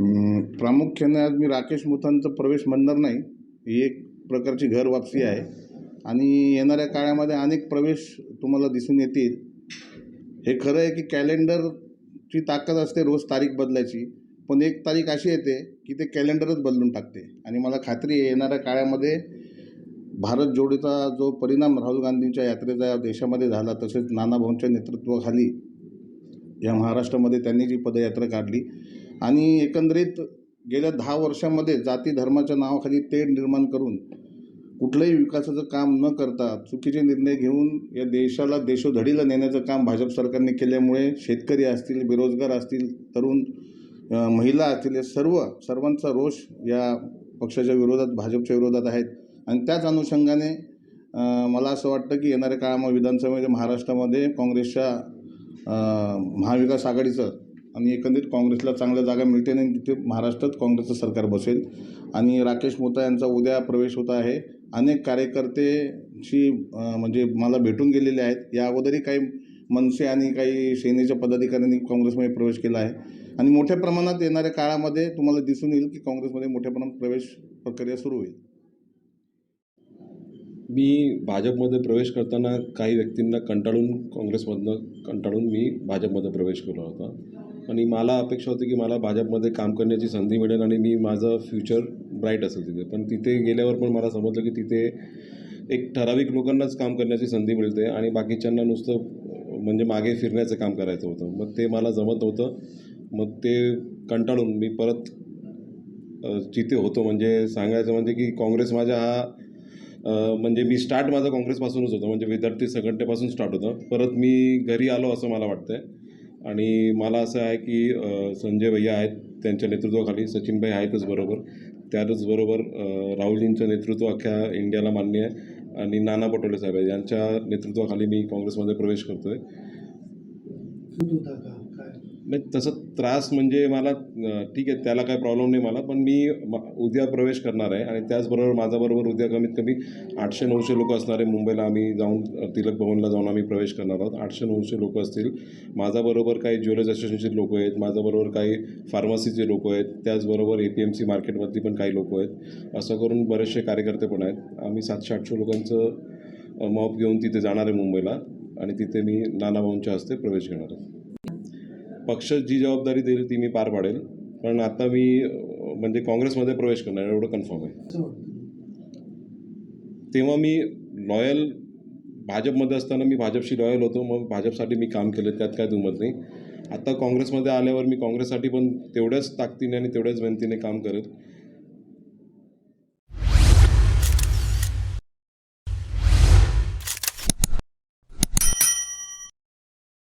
प्रामुख्याने आज मी राकेश मुथांचा प्रवेश म्हणणार नाही. ही एक प्रकारची घर वापसी आहे. आणि येणाऱ्या काळामध्ये अनेक प्रवेश तुम्हाला दिसून येतील. हे खरं आहे की कॅलेंडरची ताकद असते रोज तारीख बदलायची. पण एक तारीख अशी येते की ते कॅलेंडरच बदलून टाकते. आणि मला खात्री आहे येणाऱ्या काळामध्ये भारत जोडीचा जो परिणाम राहुल गांधींच्या यात्रेचा देशामध्ये झाला तसेच नानाभाऊंच्या नेतृत्वाखाली या महाराष्ट्रामध्ये त्यांनी जी पदयात्रा काढली आणि एकंदरीत गेल्या दहा वर्षामध्ये जाती धर्माच्या नावाखाली तेढ निर्माण करून कुठलंही विकासाचं काम न करता चुकीचे निर्णय घेऊन या देशाला देशोधडीला नेण्याचं काम भाजप सरकारने केल्यामुळे शेतकरी असतील बेरोजगार असतील तरुण महिला असतील या सर्व सर्वांचा रोष या पक्षाच्या विरोधात भाजपच्या विरोधात आहेत. आणि त्याच अनुषंगाने मला असं वाटतं की येणाऱ्या काळामध्ये विधानसभेमध्ये महाराष्ट्रामध्ये काँग्रेसच्या महाविकास आघाडीचं आणि एकंदरीत काँग्रेसला चांगल्या जागा मिळते आणि तिथे महाराष्ट्रात काँग्रेसचं सरकार बसेल. आणि राकेश मोता यांचा उद्या प्रवेश होत आहे. अनेक कार्यकर्तेशी म्हणजे मला भेटून गेलेले आहेत. या अगोदरही काही मनसे आणि काही सेनेच्या पदाधिकाऱ्यांनी काँग्रेसमध्ये प्रवेश केला आहे. आणि मोठ्या प्रमाणात येणाऱ्या काळामध्ये तुम्हाला दिसून येईल की काँग्रेसमध्ये मोठ्या प्रमाणात प्रवेश प्रक्रिया सुरू होईल. मी भाजपमध्ये प्रवेश करताना काही व्यक्तींना कंटाळून काँग्रेसमधनं कंटाळून मी भाजपमध्ये प्रवेश केला होता. आणि मला अपेक्षा होती की मला भाजपमध्ये काम करण्याची संधी मिळेल आणि मी माझं फ्युचर ब्राईट असेल तिथे. पण तिथे गेल्यावर पण मला समजलं की तिथे एक ठराविक लोकांनाच काम करण्याची संधी मिळते आणि बाकीच्यांना नुसतं म्हणजे मागे फिरण्याचं काम करायचं होतं. मग ते मला जमत नव्हतं. मग ते कंटाळून मी परत जिथे होतो म्हणजे सांगायचं म्हणजे की काँग्रेस माझ्या हा म्हणजे मी स्टार्ट माझा काँग्रेसपासूनच होतं. म्हणजे विद्यार्थी संघटनेपासून स्टार्ट होतं. परत मी घरी आलो असं मला वाटतं आहे आणि मला असं आहे की संजय भैया आहेत त्यांच्या नेतृत्वाखाली सचिनभाई आहेतच बरोबर. त्याचबरोबर बरोबर राहुलजींचं नेतृत्व अख्ख्या इंडियाला मान्य आहे आणि नाना पटोले साहेब यांच्या नेतृत्वाखाली मी काँग्रेसमध्ये प्रवेश करतो आहे का? नाही तसं त्रास म्हणजे मला ठीक आहे त्याला काय प्रॉब्लेम नाही मला पण मी उद्या प्रवेश करणार आहे आणि त्याचबरोबर माझ्याबरोबर उद्या कमीत कमी आठशे नऊशे लोक असणार आहे. मुंबईला आम्ही जाऊन तिलक भवनला जाऊन आम्ही प्रवेश करणार आहोत. आठशे नऊशे लोक असतील. माझ्याबरोबर काही ज्वेलर्स असोसिएशनचे लोक आहेत. माझ्याबरोबर काही फार्मसीचे लोक आहेत. त्याचबरोबर ए पी एम सी मार्केटमधली पण काही लोक आहेत. असं करून बरेचसे कार्यकर्ते पण आहेत. आम्ही सातशे आठशे लोकांचं मॉप घेऊन तिथे जाणार आहे मुंबईला आणि तिथे मी नानाभाऊंच्या हस्ते प्रवेश घेणार आहे. पक्ष जी जबाबदारी देईल ती मी पार पाडेल. पण आता मी म्हणजे काँग्रेसमध्ये प्रवेश करणार एवढं कन्फर्म आहे. तेव्हा मी लॉयल भाजपमध्ये असताना मी भाजपशी लॉयल होतो मग भाजपसाठी मी काम केलं त्यात काय दुमत नाही. आता काँग्रेसमध्ये आल्यावर मी काँग्रेससाठी पण तेवढ्याच ताकदीने आणि तेवढ्याच मेहनतीने काम करेल